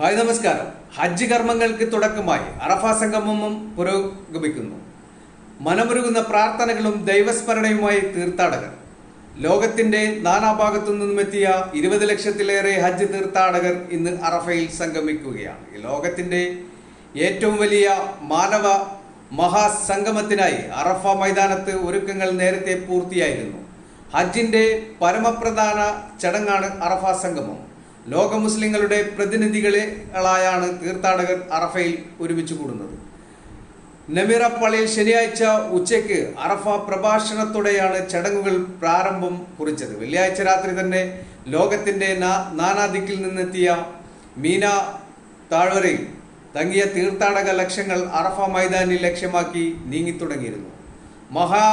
Hi നമസ്കാരം. ഹജ്ജ് കർമ്മങ്ങൾക്ക് തുടക്കമായി അറഫ സംഗമവും പുരോഗമിക്കുന്നു. മനമുരുകുന്ന പ്രാർത്ഥനകളും ദൈവസ്മരണയുമായി തീർത്ഥാടകർ. ലോകത്തിന്റെ നാനാഭാഗത്തു നിന്നുമെത്തിയ ഇരുപത് ലക്ഷത്തിലേറെ ഹജ്ജ് തീർത്ഥാടകർ ഇന്ന് അറഫയിൽ സംഗമിക്കുകയാണ്. ലോകത്തിന്റെ ഏറ്റവും വലിയ മാനവ മഹാസംഗമത്തിനായി അറഫ മൈതാനത്ത് ഒരുക്കങ്ങൾ നേരത്തെ പൂർത്തിയായിരുന്നു. ഹജ്ജിന്റെ പരമപ്രധാന ചടങ്ങാണ് അറഫ സംഗമം. ലോക മുസ്ലിങ്ങളുടെ പ്രതിനിധികളായാണ് തീർത്ഥാടകർ അറഫയിൽ ഒരുമിച്ച് കൂടുന്നത്. നമിറ പള്ളിയിൽ ശനിയാഴ്ച ഉച്ചയ്ക്ക് അറഫ പ്രഭാഷണത്തോടെയാണ് ചടങ്ങുകൾ പ്രാരംഭം കുറിച്ചത്. വെള്ളിയാഴ്ച രാത്രി തന്നെ ലോകത്തിന്റെ നാനാദിക്കിൽ നിന്നെത്തിയ മീന താഴ്വരയിൽ തങ്ങിയ തീർത്ഥാടക ലക്ഷ്യങ്ങൾ അറഫ മൈതാനിൽ ലക്ഷ്യമാക്കി നീങ്ങിത്തുടങ്ങിയിരുന്നു. മഹാ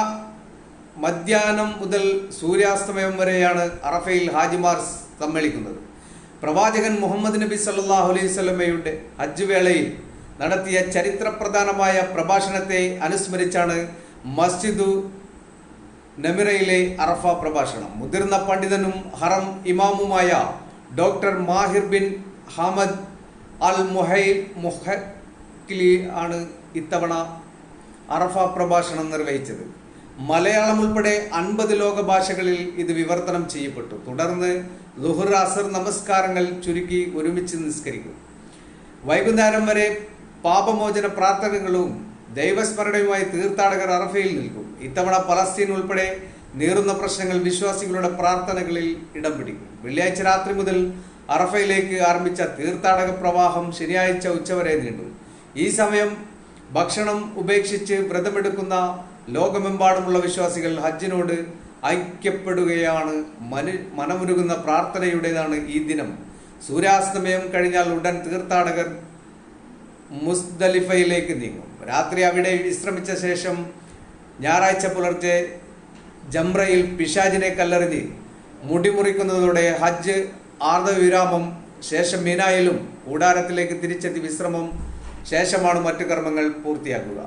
മധ്യാഹ്നം മുതൽ സൂര്യാസ്തമയം വരെയാണ് അറഫയിൽ ഹാജിമാർ സമ്മേളിക്കുന്നത്. പ്രവാചകൻ മുഹമ്മദ് നബി സല്ലാഹു അലൈഹി സ്വലമയുടെ ഹജ്ജ് വേളയിൽ നടത്തിയ ചരിത്രപ്രധാനമായ പ്രഭാഷണത്തെ അനുസ്മരിച്ചാണ് മസ്ജിദു നമിറയിലെ അറഫ പ്രഭാഷണം. മുതിർന്ന പണ്ഡിതനും ഹറം ഇമാമുമായ doctor Maher bin Hamad al മുഹൈ Muaiqly ആണ് ഇത്തവണ അറഫ പ്രഭാഷണം നിർവഹിച്ചത്. മലയാളം ഉൾപ്പെടെ അൻപത് ലോക ഭാഷകളിൽ ഇത് വിവർത്തനം ചെയ്യപ്പെട്ടു. തുടർന്ന് ലുഹുർ അസർ നമസ്കാരങ്ങൾ ചുരുക്കി ഒരുമിച്ച് നിസ്കരിക്കും. വൈകുന്നേരം വരെ പാപമോചന പ്രാർത്ഥനകളും ദൈവസ്മരണയുമായി തീർത്ഥാടകർ അറഫയിൽ നിൽക്കും. ഇത്തവണ പലസ്തീൻ ഉൾപ്പെടെ നീറുന്ന പ്രശ്നങ്ങൾ വിശ്വാസികളുടെ പ്രാർത്ഥനകളിൽ ഇടം പിടിക്കും. വെള്ളിയാഴ്ച രാത്രി മുതൽ അറഫയിലേക്ക് ആരംഭിച്ച തീർത്ഥാടക പ്രവാഹം ശനിയാഴ്ച ഉച്ചവരെ നീണ്ടു. ഈ സമയം ഭക്ഷണം ഉപേക്ഷിച്ച് വ്രതമെടുക്കുന്ന ലോകമെമ്പാടുമുള്ള വിശ്വാസികൾ ഹജ്ജിനോട് ഐക്യപ്പെടുകയാണ്. മനു മനമുരുകുന്ന പ്രാർത്ഥനയുടേതാണ് ഈ ദിനം. സൂര്യാസ്തമയം കഴിഞ്ഞാൽ ഉടൻ തീർത്ഥാടകർ മുസ്ദലിഫയിലേക്ക് നീങ്ങും. രാത്രി അവിടെ വിശ്രമിച്ച ശേഷം ഞായറാഴ്ച പുലർച്ചെ ജംറയിൽ പിശാജിനെ കല്ലെറിഞ്ഞ് മുടിമുറിക്കുന്നതോടെ ഹജ്ജ് ആർദ്രവിരാമം ശേഷം മീനായിലും കൂടാരത്തിലേക്ക് തിരിച്ചെത്തി വിശ്രമം ശേഷമാണ് മറ്റു കർമ്മങ്ങൾ പൂർത്തിയാക്കുക.